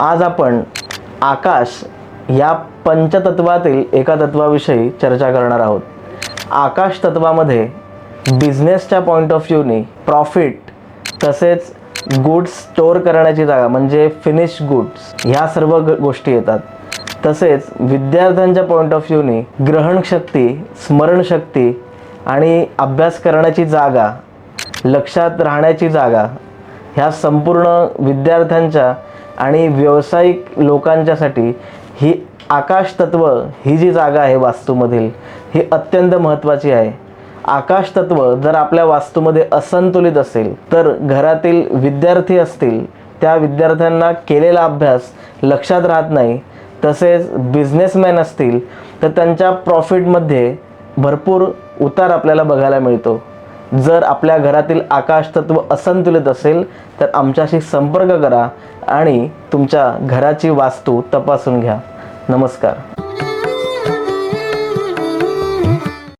आज आपण आकाश या पंचतत्वातील एका तत्वाविषयी चर्चा करणार आहोत. आकाश तत्वामध्ये बिझनेसच्या पॉईंट ऑफ व्ह्यूनी प्रॉफिट तसेच गुड्स स्टोअर करण्याची जागा म्हणजे फिनिश गुड्स ह्या सर्व ग- गोष्टी येतात. तसेच विद्यार्थ्यांच्या पॉईंट ऑफ व्ह्यूनी ग्रहणशक्ती स्मरणशक्ती आणि अभ्यास करण्याची जागा लक्षात राहण्याची जागा ह्या संपूर्ण विद्यार्थ्यांच्या आणि व्यावसायिक लोकांच्यासाठी ही आकाश तत्व ही जी जागा आहे वास्तूमधील ही अत्यंत महत्त्वाची आहे. आकाश तत्व जर आपल्या वास्तूमध्ये असंतुलित असेल तर घरातील विद्यार्थी असतील त्या विद्यार्थ्यांना केलेला अभ्यास लक्षात राहत नाही. तसेच बिझनेसमॅन असतील तर त्यांच्या प्रॉफिटमध्ये भरपूर उतार आपल्याला बघायला मिळतो. जर आपल्या घरातील आकाशतत्व असंतुलित असेल तर आमच्याशी संपर्क करा आणि तुमच्या घराची वास्तू तपासून घ्या. नमस्कार.